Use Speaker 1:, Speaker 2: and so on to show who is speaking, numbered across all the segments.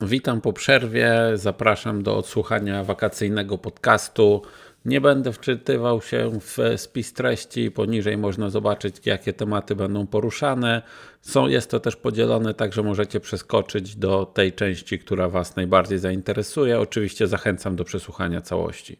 Speaker 1: Witam po przerwie. Zapraszam do odsłuchania wakacyjnego podcastu. Nie będę wczytywał się w spis treści. Poniżej można zobaczyć, jakie tematy będą poruszane. Są, jest to też podzielone, tak że możecie przeskoczyć do tej części, która Was najbardziej zainteresuje. Oczywiście zachęcam do przesłuchania całości.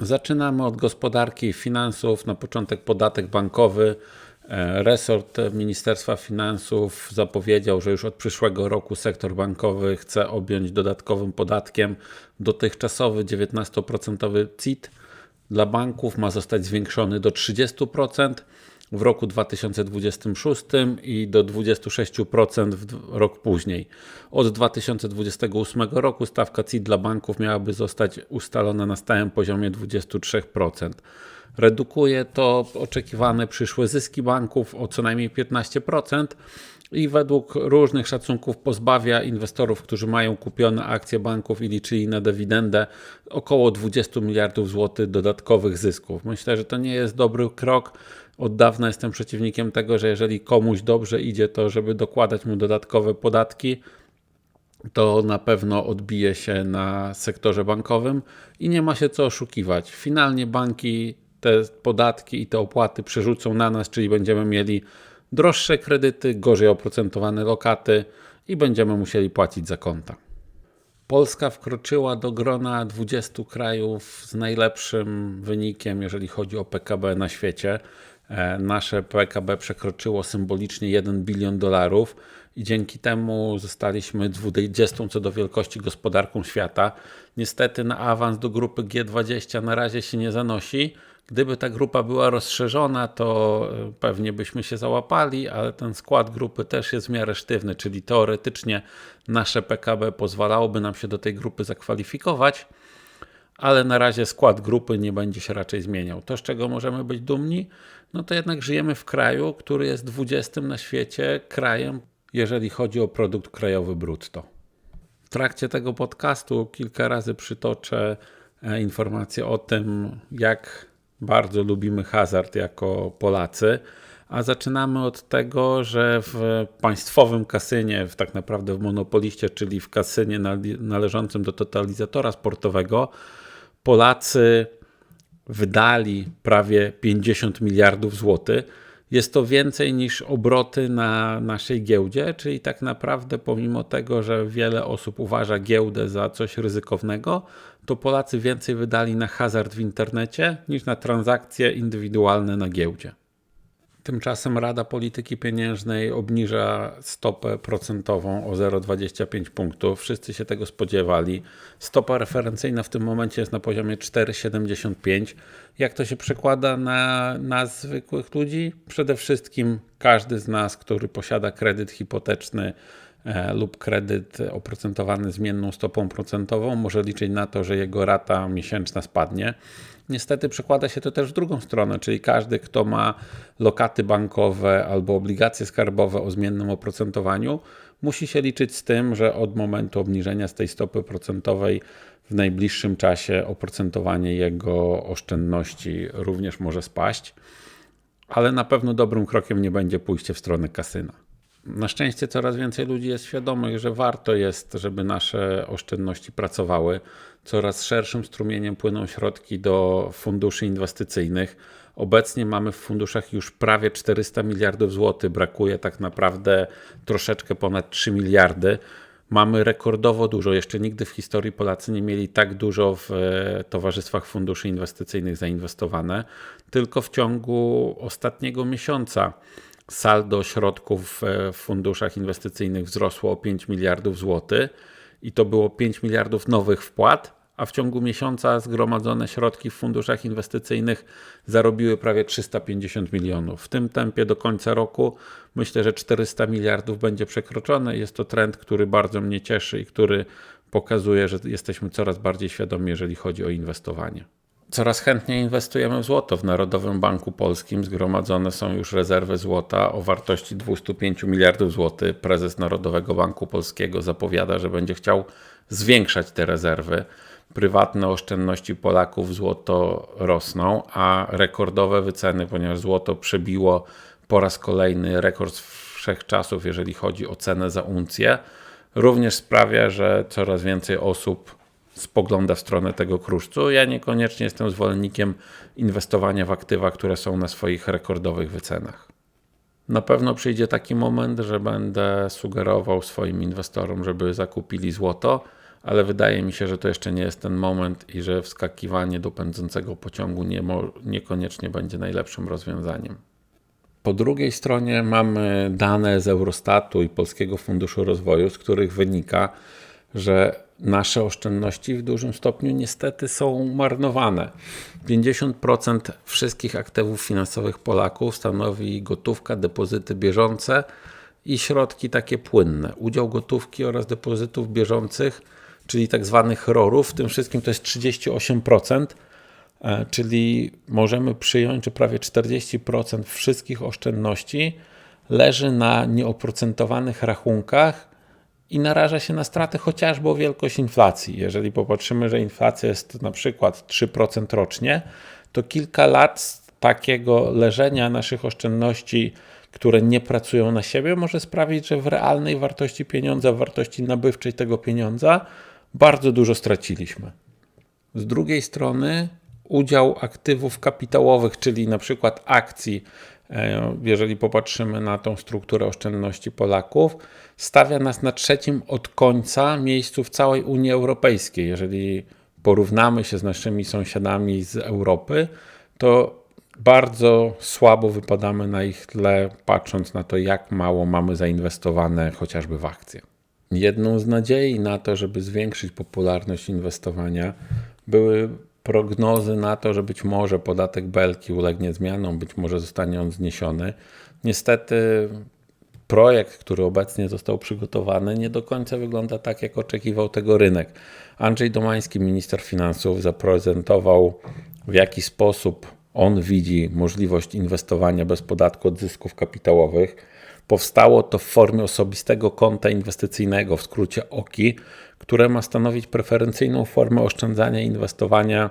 Speaker 1: Zaczynamy od gospodarki i finansów. Na początek podatek bankowy. E, resort Ministerstwa Finansów zapowiedział, że już od przyszłego roku sektor bankowy chce objąć dodatkowym podatkiem. Dotychczasowy 19% CIT dla banków ma zostać zwiększony do 30% w roku 2026 i do 26% w rok później. Od 2028 roku stawka CIT dla banków miałaby zostać ustalona na stałym poziomie 23%. Redukuje to oczekiwane przyszłe zyski banków o co najmniej 15% i według różnych szacunków pozbawia inwestorów, którzy mają kupione akcje banków i liczyli na dywidendę, około 20 miliardów złotych dodatkowych zysków. Myślę, że to nie jest dobry krok. Od dawna jestem przeciwnikiem tego, że jeżeli komuś dobrze idzie, to żeby dokładać mu dodatkowe podatki, to na pewno odbije się na sektorze bankowym i nie ma się co oszukiwać. Finalnie banki te podatki i te opłaty przerzucą na nas, czyli będziemy mieli droższe kredyty, gorzej oprocentowane lokaty i będziemy musieli płacić za konta. Polska wkroczyła do grona 20 krajów z najlepszym wynikiem, jeżeli chodzi o PKB na świecie. E, nasze PKB przekroczyło symbolicznie 1 bilion dolarów i dzięki temu zostaliśmy 20 co do wielkości gospodarką świata. Niestety na awans do grupy G20 na razie się nie zanosi, Gdyby ta grupa była rozszerzona, to e, pewnie byśmy się załapali, ale ten skład grupy też jest w miarę sztywny, czyli teoretycznie nasze PKB pozwalałoby nam się do tej grupy zakwalifikować, ale na razie skład grupy nie będzie się raczej zmieniał. To, z czego możemy być dumni, no to jednak żyjemy w kraju, który jest 20 na świecie krajem, jeżeli chodzi o produkt krajowy brutto. W trakcie tego podcastu kilka razy przytoczę e, informacje o tym, jak bardzo lubimy hazard jako Polacy. A zaczynamy od tego, że w państwowym kasynie, w tak naprawdę w monopoliście, czyli w kasynie należącym do totalizatora sportowego, Polacy wydali prawie 50 miliardów złotych. Jest to więcej niż obroty na naszej giełdzie, czyli tak naprawdę, pomimo tego, że wiele osób uważa giełdę za coś ryzykownego, to Polacy więcej wydali na hazard w internecie niż na transakcje indywidualne na giełdzie. Tymczasem Rada Polityki Pieniężnej obniża stopę procentową o 0,25 punktów. Wszyscy się tego spodziewali. Stopa referencyjna w tym momencie jest na poziomie 4,75. Jak to się przekłada na nas, zwykłych ludzi? Przede wszystkim każdy z nas, który posiada kredyt hipoteczny, lub kredyt oprocentowany zmienną stopą procentową może liczyć na to, że jego rata miesięczna spadnie. Niestety przekłada się to też w drugą stronę, czyli każdy, kto ma lokaty bankowe albo obligacje skarbowe o zmiennym oprocentowaniu, musi się liczyć z tym, że od momentu obniżenia z tej stopy procentowej w najbliższym czasie oprocentowanie jego oszczędności również może spaść. Ale na pewno dobrym krokiem nie będzie pójście w stronę kasyna. Na szczęście coraz więcej ludzi jest świadomych, że warto jest, żeby nasze oszczędności pracowały. Coraz szerszym strumieniem płyną środki do funduszy inwestycyjnych. Obecnie mamy w funduszach już prawie 400 miliardów złotych, brakuje tak naprawdę troszeczkę ponad 3 miliardy. Mamy rekordowo dużo, jeszcze nigdy w historii Polacy nie mieli tak dużo w e, towarzystwach funduszy inwestycyjnych zainwestowane, tylko w ciągu ostatniego miesiąca saldo środków w funduszach inwestycyjnych wzrosło o 5 miliardów złotych i to było 5 miliardów nowych wpłat, a w ciągu miesiąca zgromadzone środki w funduszach inwestycyjnych zarobiły prawie 350 milionów. W tym tempie do końca roku myślę, że 400 miliardów będzie przekroczone. Jest to trend, który bardzo mnie cieszy i który pokazuje, że jesteśmy coraz bardziej świadomi, jeżeli chodzi o inwestowanie. Coraz chętniej inwestujemy w złoto. W Narodowym Banku Polskim zgromadzone są już rezerwy złota o wartości 205 miliardów złotych. Prezes Narodowego Banku Polskiego zapowiada, że będzie chciał zwiększać te rezerwy. Prywatne oszczędności Polaków w złoto rosną, a rekordowe wyceny, ponieważ złoto przebiło po raz kolejny rekord wszechczasów, jeżeli chodzi o cenę za uncję również sprawia, że coraz więcej osób spogląda w stronę tego kruszcu. Ja niekoniecznie jestem zwolennikiem inwestowania w aktywa, które są na swoich rekordowych wycenach. Na pewno przyjdzie taki moment, że będę sugerował swoim inwestorom, żeby zakupili złoto, ale wydaje mi się, że to jeszcze nie jest ten moment i że wskakiwanie do pędzącego pociągu nie niekoniecznie będzie najlepszym rozwiązaniem. Po drugiej stronie mamy dane z Eurostatu i Polskiego Funduszu Rozwoju, z których wynika, że nasze oszczędności w dużym stopniu niestety są marnowane. 50% wszystkich aktywów finansowych Polaków stanowi gotówka, depozyty bieżące i środki takie płynne. Udział gotówki oraz depozytów bieżących, czyli tak zwanych ROR-ów, w tym wszystkim to jest 38%, e, czyli możemy przyjąć, że prawie 40% wszystkich oszczędności leży na nieoprocentowanych rachunkach i naraża się na straty chociażby o wielkość inflacji. Jeżeli popatrzymy, że inflacja jest na przykład 3% rocznie, to kilka lat takiego leżenia naszych oszczędności, które nie pracują na siebie, może sprawić, że w realnej wartości pieniądza, w wartości nabywczej tego pieniądza, bardzo dużo straciliśmy. Z drugiej strony, udział aktywów kapitałowych, czyli na przykład akcji, jeżeli popatrzymy na tą strukturę oszczędności Polaków, stawia nas na trzecim od końca miejscu w całej Unii Europejskiej. Jeżeli porównamy się z naszymi sąsiadami z Europy, to bardzo słabo wypadamy na ich tle, patrząc na to, jak mało mamy zainwestowane chociażby w akcje. Jedną z nadziei na to, żeby zwiększyć popularność inwestowania, były prognozy na to, że być może podatek Belki ulegnie zmianom, być może zostanie on zniesiony. Niestety projekt, który obecnie został przygotowany, nie do końca wygląda tak, jak oczekiwał tego rynek. Andrzej Domański, minister finansów, zaprezentował w jaki sposób on widzi możliwość inwestowania bez podatku od zysków kapitałowych. Powstało to w formie osobistego konta inwestycyjnego, w skrócie OKI, które ma stanowić preferencyjną formę oszczędzania i inwestowania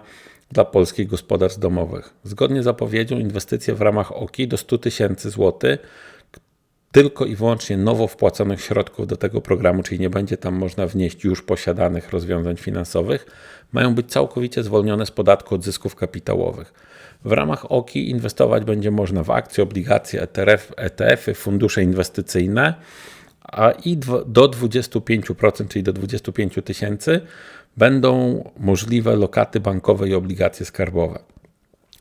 Speaker 1: dla polskich gospodarstw domowych. Zgodnie z zapowiedzią inwestycje w ramach OKI do 100 tysięcy złotych tylko i wyłącznie nowo wpłaconych środków do tego programu, czyli nie będzie tam można wnieść już posiadanych rozwiązań finansowych, mają być całkowicie zwolnione z podatku od zysków kapitałowych. W ramach OKI inwestować będzie można w akcje, obligacje, ETF, ETF-y, fundusze inwestycyjne, a i do 25%, czyli do 25 tysięcy, będą możliwe lokaty bankowe i obligacje skarbowe.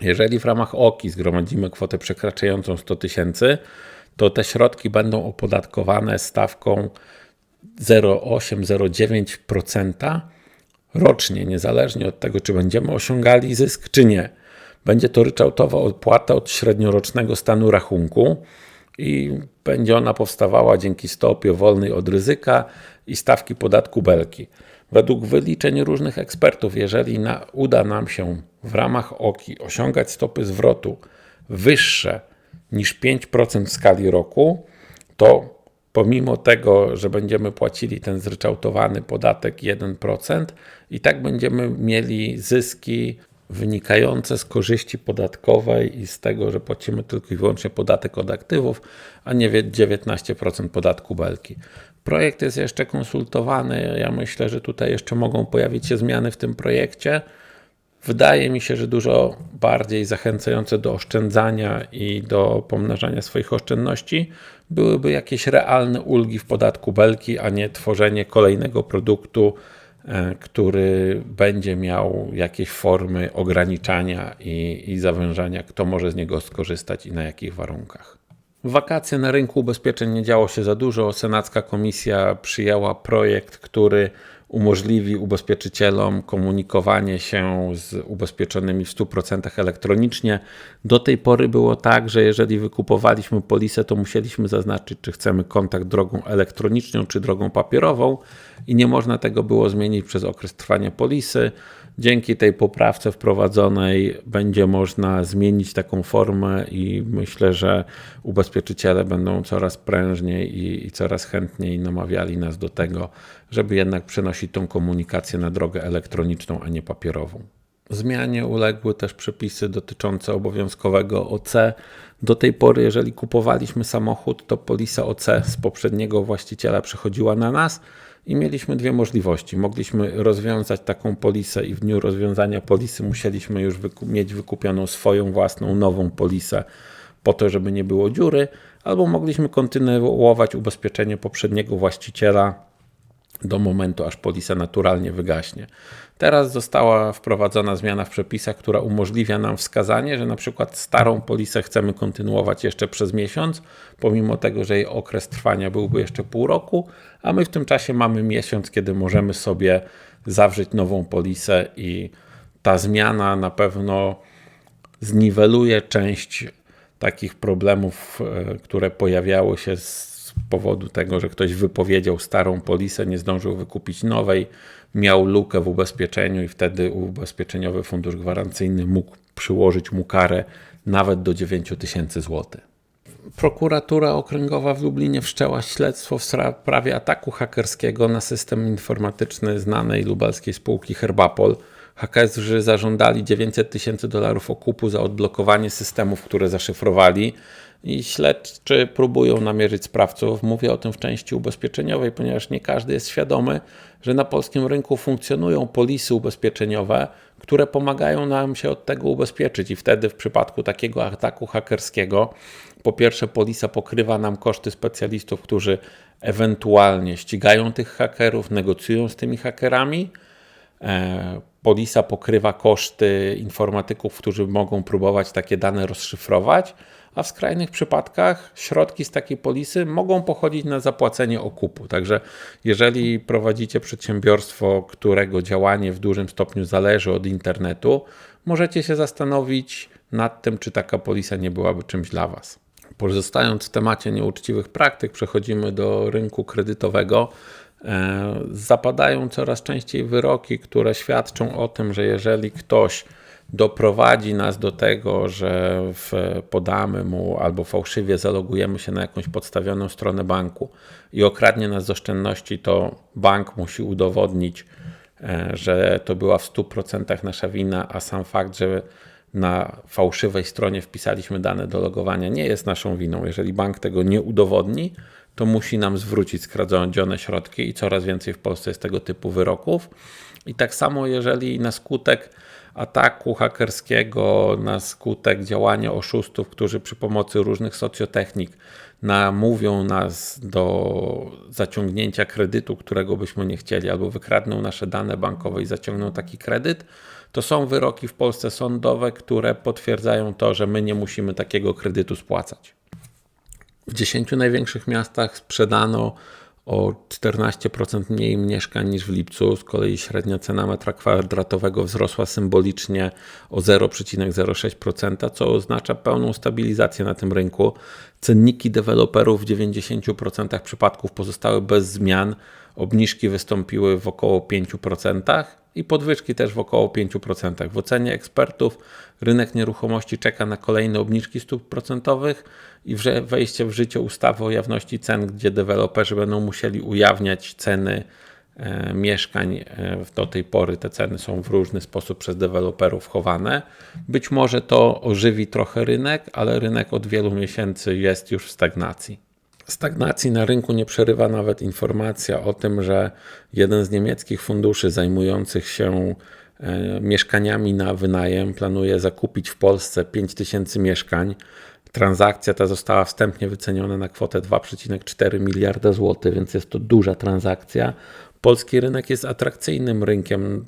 Speaker 1: Jeżeli w ramach OKI zgromadzimy kwotę przekraczającą 100 tysięcy, to te środki będą opodatkowane stawką 0,8-0,9% rocznie, niezależnie od tego, czy będziemy osiągali zysk, czy nie. Będzie to ryczałtowa opłata od średniorocznego stanu rachunku i będzie ona powstawała dzięki stopie wolnej od ryzyka i stawki podatku belki. Według wyliczeń różnych ekspertów, jeżeli na, uda nam się w ramach OKI osiągać stopy zwrotu wyższe niż 5% w skali roku, to pomimo tego, że będziemy płacili ten zryczałtowany podatek 1%, i tak będziemy mieli zyski wynikające z korzyści podatkowej i z tego, że płacimy tylko i wyłącznie podatek od aktywów, a nie 19% podatku belki. Projekt jest jeszcze konsultowany. Ja myślę, że tutaj jeszcze mogą pojawić się zmiany w tym projekcie. Wydaje mi się, że dużo bardziej zachęcające do oszczędzania i do pomnażania swoich oszczędności byłyby jakieś realne ulgi w podatku belki, a nie tworzenie kolejnego produktu, który będzie miał jakieś formy ograniczania i, i zawężania, kto może z niego skorzystać i na jakich warunkach. Wakacje na rynku ubezpieczeń nie działo się za dużo. Senacka komisja przyjęła projekt, który umożliwi ubezpieczycielom komunikowanie się z ubezpieczonymi w 100% elektronicznie. Do tej pory było tak, że jeżeli wykupowaliśmy polisę, to musieliśmy zaznaczyć, czy chcemy kontakt drogą elektroniczną, czy drogą papierową i nie można tego było zmienić przez okres trwania polisy. Dzięki tej poprawce wprowadzonej będzie można zmienić taką formę i myślę, że ubezpieczyciele będą coraz prężniej i, i coraz chętniej namawiali nas do tego, żeby jednak przenosić tą komunikację na drogę elektroniczną, a nie papierową. Zmianie uległy też przepisy dotyczące obowiązkowego OC. Do tej pory, jeżeli kupowaliśmy samochód, to polisa OC z poprzedniego właściciela przechodziła na nas i mieliśmy dwie możliwości. Mogliśmy rozwiązać taką polisę i w dniu rozwiązania polisy musieliśmy już wyku mieć wykupioną swoją własną nową polisę po to, żeby nie było dziury, albo mogliśmy kontynuować ubezpieczenie poprzedniego właściciela do momentu, aż polisa naturalnie wygaśnie. Teraz została wprowadzona zmiana w przepisach, która umożliwia nam wskazanie, że na przykład starą polisę chcemy kontynuować jeszcze przez miesiąc, pomimo tego, że jej okres trwania byłby jeszcze pół roku, a my w tym czasie mamy miesiąc, kiedy możemy sobie zawrzeć nową polisę i ta zmiana na pewno zniweluje część takich problemów, e, które pojawiały się z powodu tego, że ktoś wypowiedział starą polisę, nie zdążył wykupić nowej, miał lukę w ubezpieczeniu i wtedy ubezpieczeniowy fundusz gwarancyjny mógł przyłożyć mu karę nawet do 9 tysięcy złotych. Prokuratura Okręgowa w Lublinie wszczęła śledztwo w sprawie ataku hakerskiego na system informatyczny znanej lubelskiej spółki Herbapol – Hakerzy zażądali 900 tysięcy dolarów okupu za odblokowanie systemów, które zaszyfrowali i śledczy próbują namierzyć sprawców. Mówię o tym w części ubezpieczeniowej, ponieważ nie każdy jest świadomy, że na polskim rynku funkcjonują polisy ubezpieczeniowe, które pomagają nam się od tego ubezpieczyć i wtedy w przypadku takiego ataku hakerskiego po pierwsze polisa pokrywa nam koszty specjalistów, którzy ewentualnie ścigają tych hakerów, negocjują z tymi hakerami, e, Polisa pokrywa koszty informatyków, którzy mogą próbować takie dane rozszyfrować, a w skrajnych przypadkach środki z takiej polisy mogą pochodzić na zapłacenie okupu. Także jeżeli prowadzicie przedsiębiorstwo, którego działanie w dużym stopniu zależy od internetu, możecie się zastanowić nad tym, czy taka polisa nie byłaby czymś dla Was. Pozostając w temacie nieuczciwych praktyk, przechodzimy do rynku kredytowego. E, zapadają coraz częściej wyroki, które świadczą o tym, że jeżeli ktoś doprowadzi nas do tego, że podamy mu albo fałszywie zalogujemy się na jakąś podstawioną stronę banku i okradnie nas z oszczędności, to bank musi udowodnić, e, że to była w 100% nasza wina, a sam fakt, że na fałszywej stronie wpisaliśmy dane do logowania, nie jest naszą winą. Jeżeli bank tego nie udowodni, to musi nam zwrócić skradzione środki i coraz więcej w Polsce jest tego typu wyroków. I tak samo, jeżeli na skutek ataku hakerskiego, na skutek działania oszustów, którzy przy pomocy różnych socjotechnik namówią nas do zaciągnięcia kredytu, którego byśmy nie chcieli, albo wykradną nasze dane bankowe i zaciągną taki kredyt, to są wyroki w Polsce sądowe, które potwierdzają to, że my nie musimy takiego kredytu spłacać. W 10 największych miastach sprzedano o 14% mniej mieszkań niż w lipcu. Z kolei średnia cena metra kwadratowego wzrosła symbolicznie o 0,06%, co oznacza pełną stabilizację na tym rynku. Cenniki deweloperów w 90% przypadków pozostały bez zmian. Obniżki wystąpiły w około 5% i podwyżki też w około 5%. W ocenie ekspertów rynek nieruchomości czeka na kolejne obniżki stóp procentowych i wejście w życie ustawy o jawności cen, gdzie deweloperzy będą musieli ujawniać ceny e, mieszkań. E, do tej pory te ceny są w różny sposób przez deweloperów chowane. Być może to ożywi trochę rynek, ale rynek od wielu miesięcy jest już w stagnacji. Stagnacji na rynku nie przerywa nawet informacja o tym, że jeden z niemieckich funduszy zajmujących się e, mieszkaniami na wynajem planuje zakupić w Polsce 5000 mieszkań. Transakcja ta została wstępnie wyceniona na kwotę 2,4 miliarda złotych, więc jest to duża transakcja. Polski rynek jest atrakcyjnym rynkiem,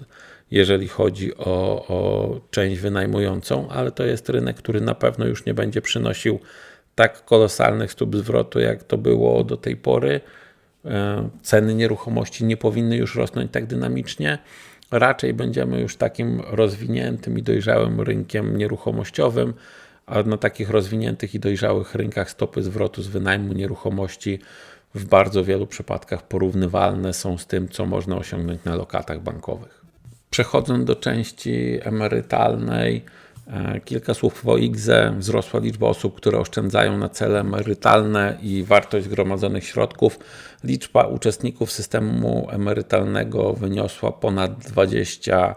Speaker 1: jeżeli chodzi o, o część wynajmującą, ale to jest rynek, który na pewno już nie będzie przynosił tak kolosalnych stóp zwrotu, jak to było do tej pory. E, ceny nieruchomości nie powinny już rosnąć tak dynamicznie. Raczej będziemy już takim rozwiniętym i dojrzałym rynkiem nieruchomościowym, a na takich rozwiniętych i dojrzałych rynkach stopy zwrotu z wynajmu nieruchomości w bardzo wielu przypadkach porównywalne są z tym, co można osiągnąć na lokatach bankowych. Przechodząc do części emerytalnej, kilka słów o IGZE. Wzrosła liczba osób, które oszczędzają na cele emerytalne i wartość zgromadzonych środków. Liczba uczestników systemu emerytalnego wyniosła ponad 20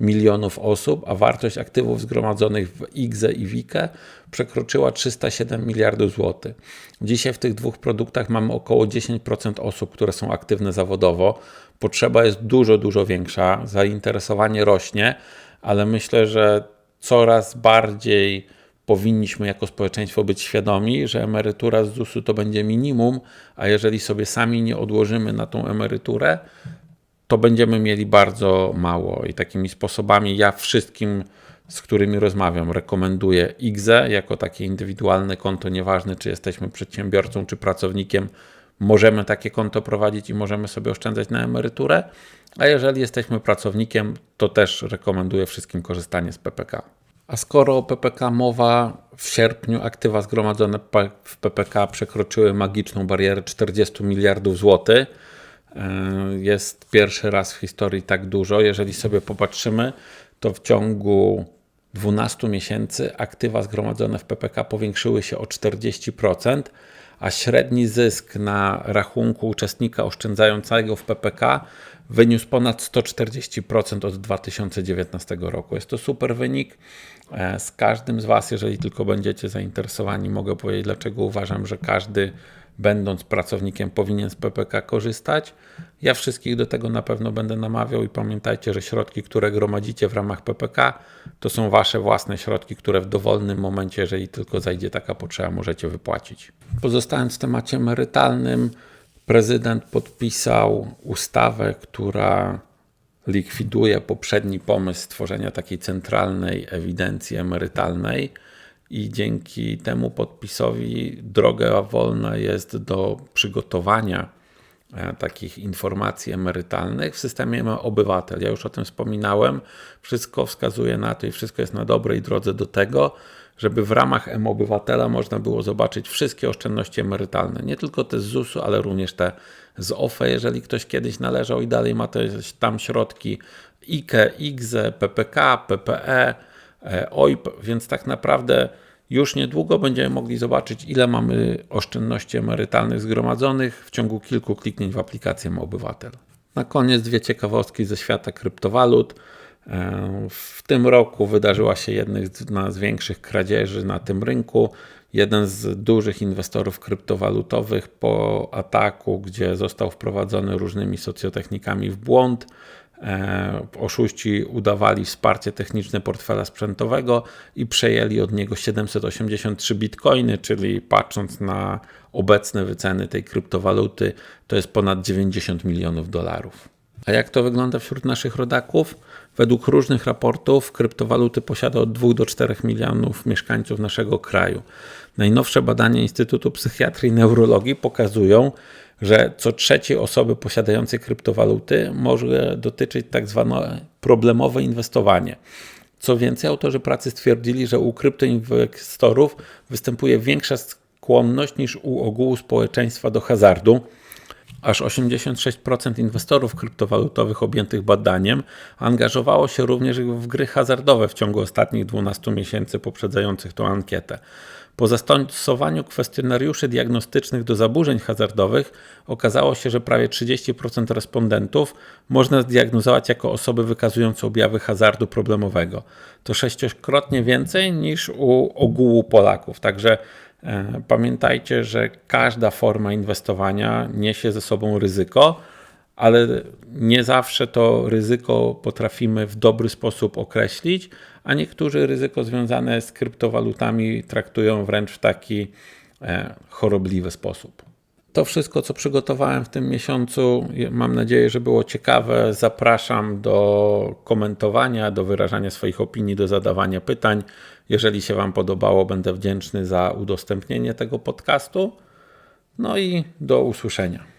Speaker 1: milionów osób, a wartość aktywów zgromadzonych w IGZE i WIKE przekroczyła 307 miliardów złotych. Dzisiaj w tych dwóch produktach mamy około 10% osób, które są aktywne zawodowo. Potrzeba jest dużo, dużo większa, zainteresowanie rośnie, ale myślę, że coraz bardziej powinniśmy jako społeczeństwo być świadomi, że emerytura z ZUS-u to będzie minimum, a jeżeli sobie sami nie odłożymy na tą emeryturę, to będziemy mieli bardzo mało. I takimi sposobami ja wszystkim, z którymi rozmawiam, rekomenduję IGZE jako takie indywidualne konto, nieważne czy jesteśmy przedsiębiorcą czy pracownikiem, możemy takie konto prowadzić i możemy sobie oszczędzać na emeryturę. A jeżeli jesteśmy pracownikiem, to też rekomenduję wszystkim korzystanie z PPK. A skoro o PPK mowa, w sierpniu aktywa zgromadzone w PPK przekroczyły magiczną barierę 40 miliardów złotych. E, jest pierwszy raz w historii tak dużo. Jeżeli sobie popatrzymy, to w ciągu 12 miesięcy aktywa zgromadzone w PPK powiększyły się o 40%, a średni zysk na rachunku uczestnika oszczędzającego w PPK wyniósł ponad 140% od 2019 roku. Jest to super wynik. E, z każdym z Was, jeżeli tylko będziecie zainteresowani, mogę powiedzieć, dlaczego uważam, że każdy, będąc pracownikiem, powinien z PPK korzystać. Ja wszystkich do tego na pewno będę namawiał i pamiętajcie, że środki, które gromadzicie w ramach PPK, to są Wasze własne środki, które w dowolnym momencie, jeżeli tylko zajdzie taka potrzeba, możecie wypłacić. Pozostając w temacie emerytalnym, prezydent podpisał ustawę, która likwiduje poprzedni pomysł stworzenia takiej centralnej ewidencji emerytalnej i dzięki temu podpisowi droga wolna jest do przygotowania e, takich informacji emerytalnych w systemie obywatel. Ja już o tym wspominałem. Wszystko wskazuje na to i wszystko jest na dobrej drodze do tego, żeby w ramach M-Obywatela można było zobaczyć wszystkie oszczędności emerytalne. Nie tylko te z ZUS-u, ale również te z OFE, jeżeli ktoś kiedyś należał i dalej ma te, tam środki IKE, IGZE, PPK, PPE, OIP, więc tak naprawdę już niedługo będziemy mogli zobaczyć, ile mamy oszczędności emerytalnych zgromadzonych w ciągu kilku kliknięć w aplikację M-Obywatel. Na koniec dwie ciekawostki ze świata kryptowalut. W tym roku wydarzyła się jedna z większych kradzieży na tym rynku. Jeden z dużych inwestorów kryptowalutowych po ataku, gdzie został wprowadzony różnymi socjotechnikami w błąd, e, oszuści udawali wsparcie techniczne portfela sprzętowego i przejęli od niego 783 bitcoiny, czyli patrząc na obecne wyceny tej kryptowaluty, to jest ponad 90 milionów dolarów. A jak to wygląda wśród naszych rodaków? Według różnych raportów kryptowaluty posiada od 2 do 4 milionów mieszkańców naszego kraju. Najnowsze badania Instytutu Psychiatrii i Neurologii pokazują, że co trzeciej osoby posiadającej kryptowaluty może dotyczyć tak zwane problemowe inwestowanie. Co więcej, autorzy pracy stwierdzili, że u kryptoinwestorów występuje większa skłonność niż u ogółu społeczeństwa do hazardu. Aż 86% inwestorów kryptowalutowych objętych badaniem angażowało się również w gry hazardowe w ciągu ostatnich 12 miesięcy poprzedzających tę ankietę. Po zastosowaniu kwestionariuszy diagnostycznych do zaburzeń hazardowych okazało się, że prawie 30% respondentów można zdiagnozować jako osoby wykazujące objawy hazardu problemowego. To sześciokrotnie więcej niż u ogółu Polaków. Także E, pamiętajcie, że każda forma inwestowania niesie ze sobą ryzyko, ale nie zawsze to ryzyko potrafimy w dobry sposób określić, a niektórzy ryzyko związane z kryptowalutami traktują wręcz w taki e, chorobliwy sposób. To wszystko, co przygotowałem w tym miesiącu, mam nadzieję, że było ciekawe. Zapraszam do komentowania, do wyrażania swoich opinii, do zadawania pytań. Jeżeli się Wam podobało, będę wdzięczny za udostępnienie tego podcastu. No i do usłyszenia.